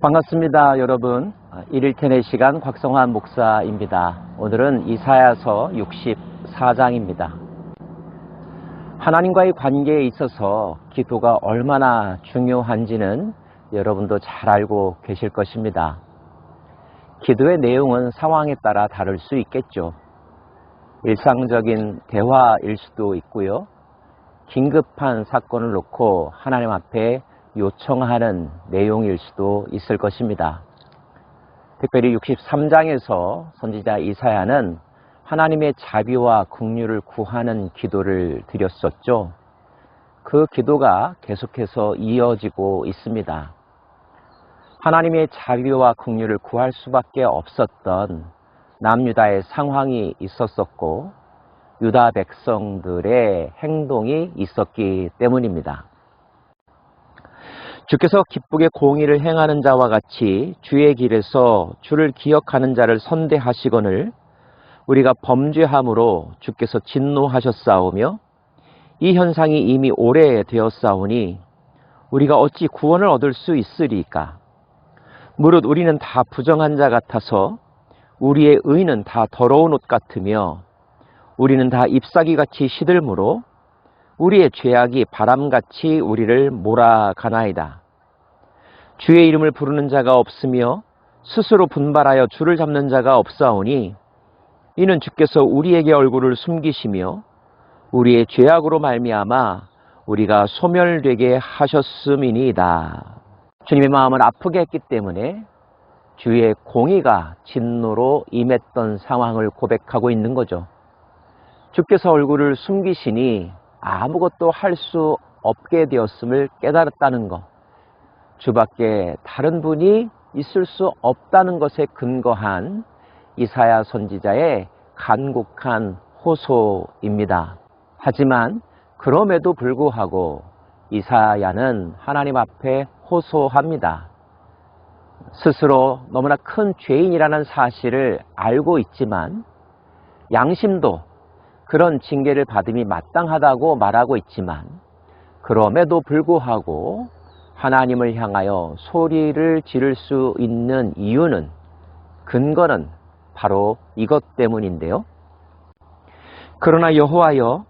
반갑습니다, 여러분. 일일텐의 시간 곽성환 목사입니다. 오늘은 이사야서 64장입니다. 하나님과의 관계에 있어서 기도가 얼마나 중요한지는 여러분도 잘 알고 계실 것입니다. 기도의 내용은 상황에 따라 다를 수 있겠죠. 일상적인 대화일 수도 있고요. 긴급한 사건을 놓고 하나님 앞에 요청하는 내용일 수도 있을 것입니다. 특별히 63장에서 선지자 이사야는 하나님의 자비와 긍휼을 구하는 기도를 드렸었죠. 그 기도가 계속해서 이어지고 있습니다. 하나님의 자비와 긍휼을 구할 수밖에 없었던 남유다의 상황이 있었었고 유다 백성들의 행동이 있었기 때문입니다. 주께서 기쁘게 공의를 행하는 자와 같이 주의 길에서 주를 기억하는 자를 선대하시거늘 우리가 범죄함으로 주께서 진노하셨사오며 이 현상이 이미 오래 되었사오니 우리가 어찌 구원을 얻을 수 있으리까? 무릇 우리는 다 부정한 자 같아서 우리의 의는 다 더러운 옷 같으며 우리는 다 잎사귀 같이 시들므로 우리의 죄악이 바람같이 우리를 몰아가나이다. 주의 이름을 부르는 자가 없으며 스스로 분발하여 주를 잡는 자가 없사오니 이는 주께서 우리에게 얼굴을 숨기시며 우리의 죄악으로 말미암아 우리가 소멸되게 하셨음이니이다. 주님의 마음을 아프게 했기 때문에 주의 공의가 진노로 임했던 상황을 고백하고 있는 거죠. 주께서 얼굴을 숨기시니 아무것도 할 수 없게 되었음을 깨달았다는 것. 주밖에 다른 분이 있을 수 없다는 것에 근거한 이사야 선지자의 간곡한 호소입니다. 하지만 그럼에도 불구하고 이사야는 하나님 앞에 호소합니다. 스스로 너무나 큰 죄인이라는 사실을 알고 있지만 양심도 그런 징계를 받음이 마땅하다고 말하고 있지만 그럼에도 불구하고 하나님을 향하여 소리를 지를 수 있는 이유는 근거는 바로 이것 때문인데요. 그러나 여호와여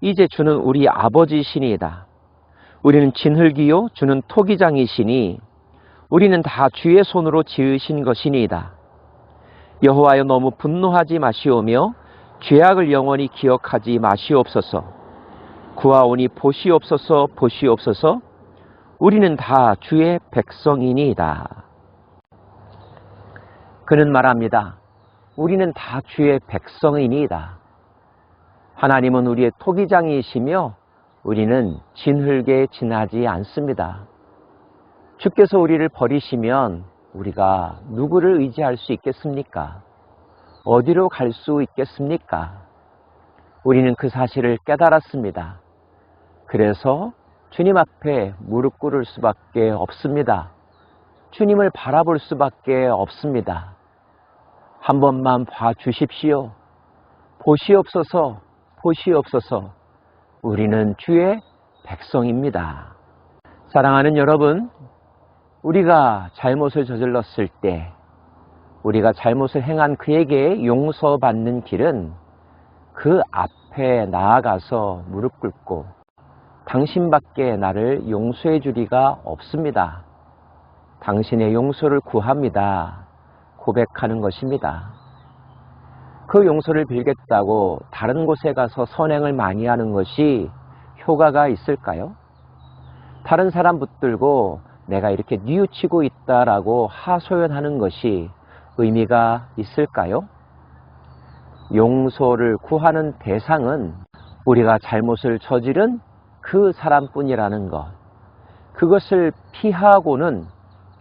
이제 주는 우리 아버지시니이다. 우리는 진흙이요 주는 토기장이시니 우리는 다 주의 손으로 지으신 것이니이다. 여호와여 너무 분노하지 마시오며 죄악을 영원히 기억하지 마시옵소서. 구하오니 보시옵소서 보시옵소서. 우리는 다 주의 백성이니이다. 그는 말합니다. 우리는 다 주의 백성이니이다. 하나님은 우리의 토기장이시며 우리는 진흙에 지나지 않습니다. 주께서 우리를 버리시면 우리가 누구를 의지할 수 있겠습니까? 어디로 갈 수 있겠습니까? 우리는 그 사실을 깨달았습니다. 그래서 주님 앞에 무릎 꿇을 수밖에 없습니다. 주님을 바라볼 수밖에 없습니다. 한 번만 봐 주십시오. 보시옵소서, 보시옵소서. 우리는 주의 백성입니다. 사랑하는 여러분, 우리가 잘못을 저질렀을 때 우리가 잘못을 행한 그에게 용서받는 길은 그 앞에 나아가서 무릎 꿇고 당신밖에 나를 용서해 주리가 없습니다. 당신의 용서를 구합니다. 고백하는 것입니다. 그 용서를 빌겠다고 다른 곳에 가서 선행을 많이 하는 것이 효과가 있을까요? 다른 사람 붙들고 내가 이렇게 뉘우치고 있다라고 하소연하는 것이 의미가 있을까요? 용서를 구하는 대상은 우리가 잘못을 저지른 그 사람뿐이라는 것. 그것을 피하고는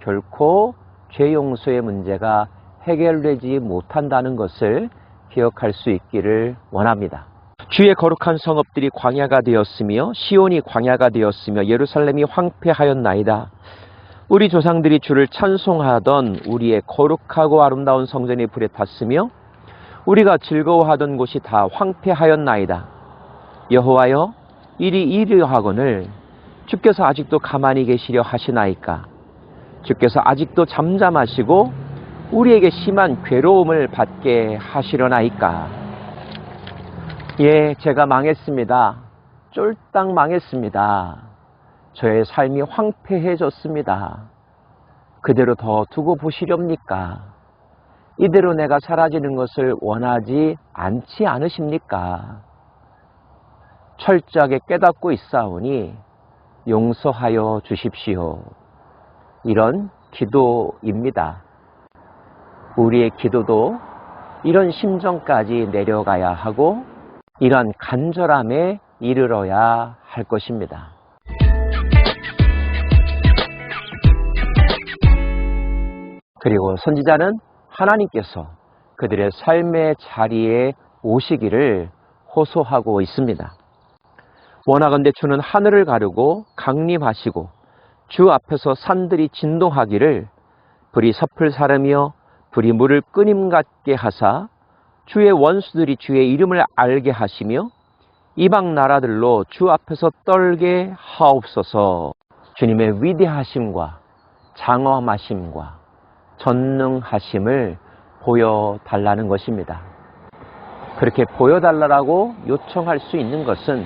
결코 죄 용서의 문제가 해결되지 못한다는 것을 기억할 수 있기를 원합니다. 주의 거룩한 성읍들이 광야가 되었으며 시온이 광야가 되었으며 예루살렘이 황폐하였나이다. 우리 조상들이 주를 찬송하던 우리의 거룩하고 아름다운 성전이 불에 탔으며 우리가 즐거워하던 곳이 다 황폐하였나이다. 여호와여 이리 이르하거늘 주께서 아직도 가만히 계시려 하시나이까 주께서 아직도 잠잠하시고 우리에게 심한 괴로움을 받게 하시려나이까? 예, 제가 망했습니다. 쫄딱 망했습니다. 저의 삶이 황폐해졌습니다. 그대로 더 두고 보시렵니까? 이대로 내가 사라지는 것을 원하지 않지 않으십니까? 철저하게 깨닫고 있사오니 용서하여 주십시오. 이런 기도입니다. 우리의 기도도 이런 심정까지 내려가야 하고 이런 간절함에 이르러야 할 것입니다. 그리고 선지자는 하나님께서 그들의 삶의 자리에 오시기를 호소하고 있습니다. 원하건대 주는 하늘을 가르고 강림하시고 주 앞에서 산들이 진동하기를 불이 섭을 사르며 불이 물을 끄님 같게 하사 주의 원수들이 주의 이름을 알게 하시며 이방 나라들로 주 앞에서 떨게 하옵소서 주님의 위대하심과 장엄하심과 전능하심을 보여달라는 것입니다. 그렇게 보여달라고 요청할 수 있는 것은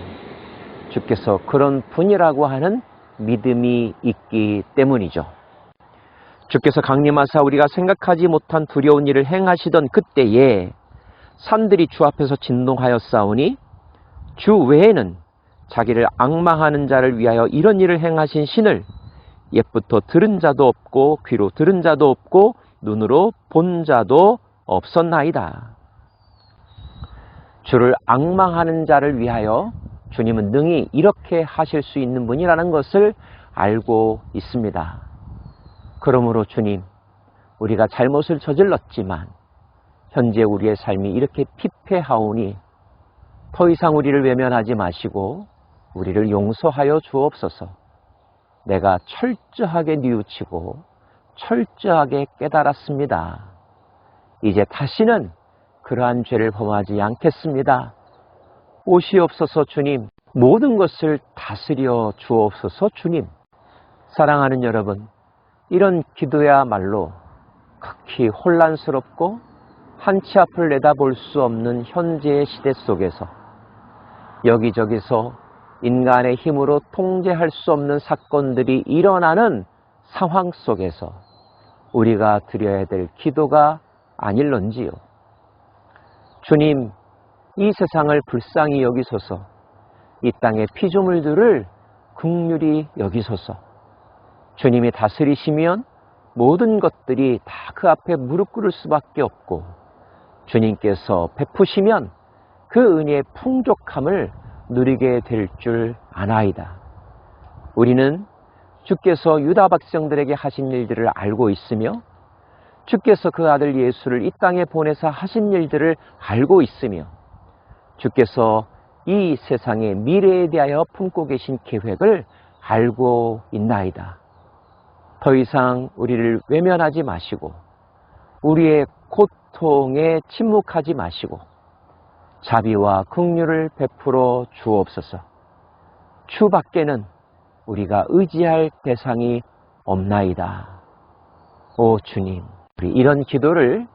주께서 그런 분이라고 하는 믿음이 있기 때문이죠. 주께서 강림하사 우리가 생각하지 못한 두려운 일을 행하시던 그때에 산들이 주 앞에서 진동하였사오니 주 외에는 자기를 악망하는 자를 위하여 이런 일을 행하신 신을 옛부터 들은 자도 없고 귀로 들은 자도 없고 눈으로 본 자도 없었나이다. 주를 악망하는 자를 위하여 주님은 능히 이렇게 하실 수 있는 분이라는 것을 알고 있습니다. 그러므로 주님, 우리가 잘못을 저질렀지만 현재 우리의 삶이 이렇게 피폐하오니 더 이상 우리를 외면하지 마시고 우리를 용서하여 주옵소서. 내가 철저하게 뉘우치고 철저하게 깨달았습니다. 이제 다시는 그러한 죄를 범하지 않겠습니다. 오시옵소서 주님, 모든 것을 다스려 주옵소서 주님. 사랑하는 여러분, 이런 기도야말로 극히 혼란스럽고 한치 앞을 내다볼 수 없는 현재의 시대 속에서 여기저기서 인간의 힘으로 통제할 수 없는 사건들이 일어나는 상황 속에서 우리가 드려야 될 기도가 아닐런지요. 주님, 이 세상을 불쌍히 여기소서, 이 땅의 피조물들을 극률이 여기소서, 주님이 다스리시면 모든 것들이 다 그 앞에 무릎 꿇을 수밖에 없고, 주님께서 베푸시면 그 은혜의 풍족함을 누리게 될 줄 아나이다. 우리는 주께서 유다 백성들에게 하신 일들을 알고 있으며 주께서 그 아들 예수를 이 땅에 보내사 하신 일들을 알고 있으며 주께서 이 세상의 미래에 대하여 품고 계신 계획을 알고 있나이다. 더 이상 우리를 외면하지 마시고 우리의 고통에 침묵하지 마시고 자비와 긍휼을 베풀어 주옵소서. 주 밖에는 우리가 의지할 대상이 없나이다. 오 주님, 우리 이런 기도를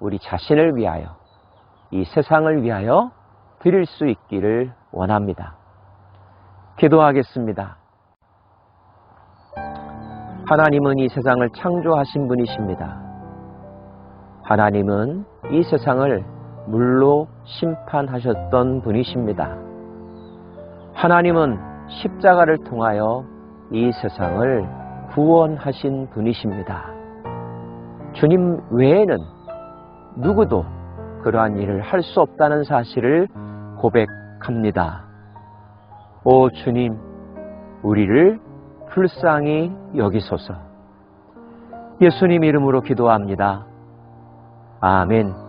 우리 자신을 위하여 이 세상을 위하여 드릴 수 있기를 원합니다. 기도하겠습니다. 하나님은 이 세상을 창조하신 분이십니다. 하나님은 이 세상을 물로 심판하셨던 분이십니다. 하나님은 십자가를 통하여 이 세상을 구원하신 분이십니다. 주님 외에는 누구도 그러한 일을 할 수 없다는 사실을 고백합니다. 오 주님, 우리를 불쌍히 여기소서. 예수님 이름으로 기도합니다. 아멘.